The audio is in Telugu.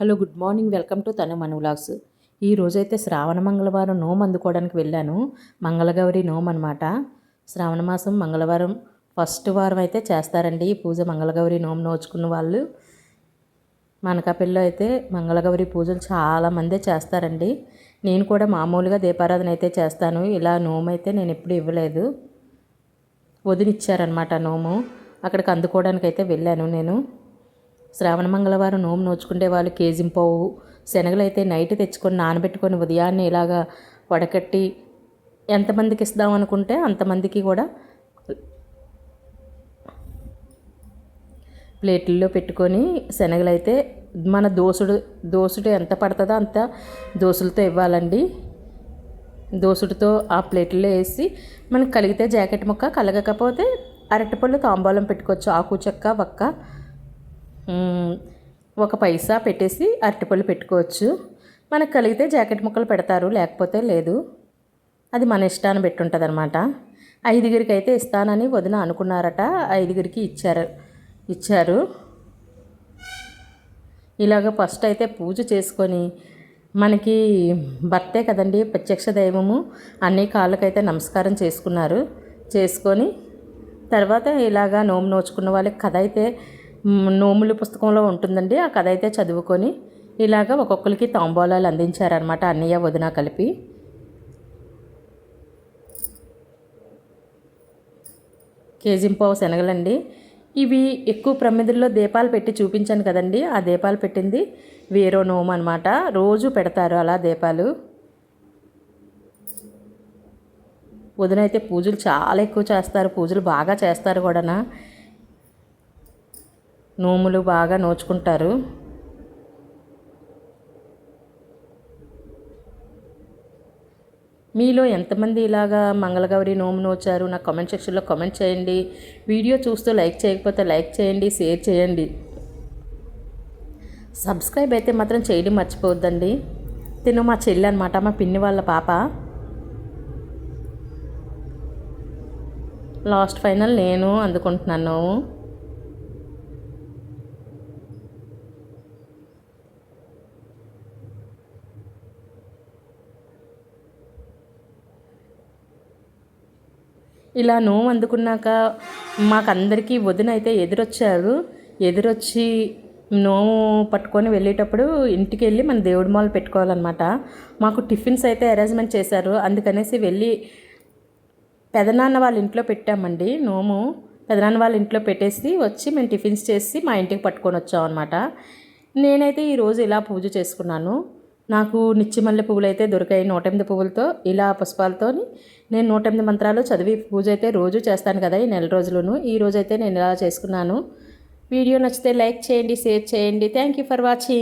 Hello good morning. Welcome to Tanu మన వ్లాగ్స్. ఈ రోజైతే శ్రావణ మంగళవారం నోము అందుకోవడానికి వెళ్ళాను. మంగళగౌరి నోము అనమాట శ్రావణ మాసం మంగళవారం ఫస్ట్ వారం అయితే చేస్తారండి. ఈ పూజ మంగళగౌరి నోము నోచుకున్న వాళ్ళు. మనకాపల్లిలో అయితే మంగళగౌరి పూజలు చాలామందే చేస్తారండి. నేను కూడా మామూలుగా దీపారాధన అయితే చేస్తాను. ఇలా నోము అయితే నేను ఎప్పుడు ఇవ్వలేదు. వదిలిచ్చారనమాట నోము. అక్కడికి అందుకోవడానికి అయితే వెళ్ళాను నేను. శ్రావణ మంగళవారం నోము నోచుకుంటే వాళ్ళు కేజింపోవు. శనగలు అయితే నైట్ తెచ్చుకొని నానబెట్టుకొని ఉదయాన్నే ఇలాగా వడకట్టి ఎంతమందికి ఇస్తాం అనుకుంటే అంతమందికి కూడా ప్లేట్లలో పెట్టుకొని శనగలు అయితే మన దోసుడు దోసుడు ఎంత పడుతుందో అంత దోసులతో ఇవ్వాలండి. దోసుడితో ఆ ప్లేట్లో వేసి మనకు కలిగితే జాకెట్ ముక్క కలగకపోతే అరటిపళ్ళు తాంబూలం పెట్టుకోవచ్చు. ఆకు చెక్క వక్క ఒక పైసా పెట్టేసి అరటిపళ్ళు పెట్టుకోవచ్చు. మనకు కలిగితే జాకెట్ ముక్కలు పెడతారు లేకపోతే లేదు. అది మన ఇష్టాన్ని పెట్టుంటుంది అనమాట ఐదుగురికి అయితే ఇస్తానని వదిన అనుకున్నారట ఐదుగురికి ఇచ్చారు. ఇచ్చారు. ఇలాగ ఫస్ట్ అయితే పూజ చేసుకొని మనకి భర్తే కదండి ప్రత్యక్ష దైవము అన్ని కాళ్ళకైతే నమస్కారం చేసుకున్నారు. చేసుకొని తర్వాత ఇలాగా నోము నోచుకున్న వాళ్ళకి కథ అయితే నోములు పుస్తకంలో ఉంటుందండి. ఆ కథ అయితే చదువుకొని ఇలాగ ఒక్కొక్కరికి తాంబూలాలు అందించారనమాట అన్నయ్య వదిన కలిపి. కేజింపావు శనగలండి. ఇవి ఎక్కువ ప్రమిదుల్లో దీపాలు పెట్టి చూపించాను కదండి. ఆ దీపాలు పెట్టింది వేరో నోము అనమాట రోజు పెడతారు అలా దీపాలు. వదిన అయితే పూజలు చాలా ఎక్కువ చేస్తారు. పూజలు బాగా చేస్తారు కూడానా. నోములు బాగా నోచుకుంటారు. మీలో ఎంతమంది ఇలాగా మంగళగౌరి నోము నోచారు? నా కామెంట్ సెక్షన్లో కామెంట్ చేయండి. వీడియో చూస్తూ లైక్ చేయకపోతే లైక్ చేయండి షేర్ చేయండి. సబ్స్క్రైబ్ అయితే మాత్రం చేయడం మర్చిపోవద్దండి. తిను మా చెల్లి అనమాట మా పిన్ని వాళ్ళ పాప. లాస్ట్ ఫైనల్ నేను అందుకుంటున్నాను. ఇలా నోము అందుకున్నాక మాకందరికీ వదిన అయితే ఎదురొచ్చారు. ఎదురొచ్చి నోము పట్టుకొని వెళ్ళేటప్పుడు ఇంటికి వెళ్ళి మన దేవుడి మాలు పెట్టుకోవాలన్నమాట. మాకు టిఫిన్స్ అయితే అరేంజ్మెంట్ చేశారు. అందుకనేసి వెళ్ళి పెదనాన్న వాళ్ళ ఇంట్లో పెట్టామండి నోము. పెదనాన్న వాళ్ళ ఇంట్లో పెట్టేసి వచ్చి మేము టిఫిన్స్ చేసి మా ఇంటికి పట్టుకొని వచ్చామన్నమాట. నేనైతే ఈరోజు ఇలా పూజ చేసుకున్నాను. నాకు నిత్యమల్లె పువ్వులు అయితే దొరికాయి నూట ఎనిమిది పువ్వులతో ఇలా పుష్పాలతో నేను నూట ఎనిమిది మంత్రాలు చదివి పూజ అయితే రోజు చేస్తాను కదా ఈ నెల రోజులను. ఈ రోజు అయితే నేను ఇలా చేసుకున్నాను. వీడియో నచ్చితే లైక్ చేయండి షేర్ చేయండి. Thank you for watching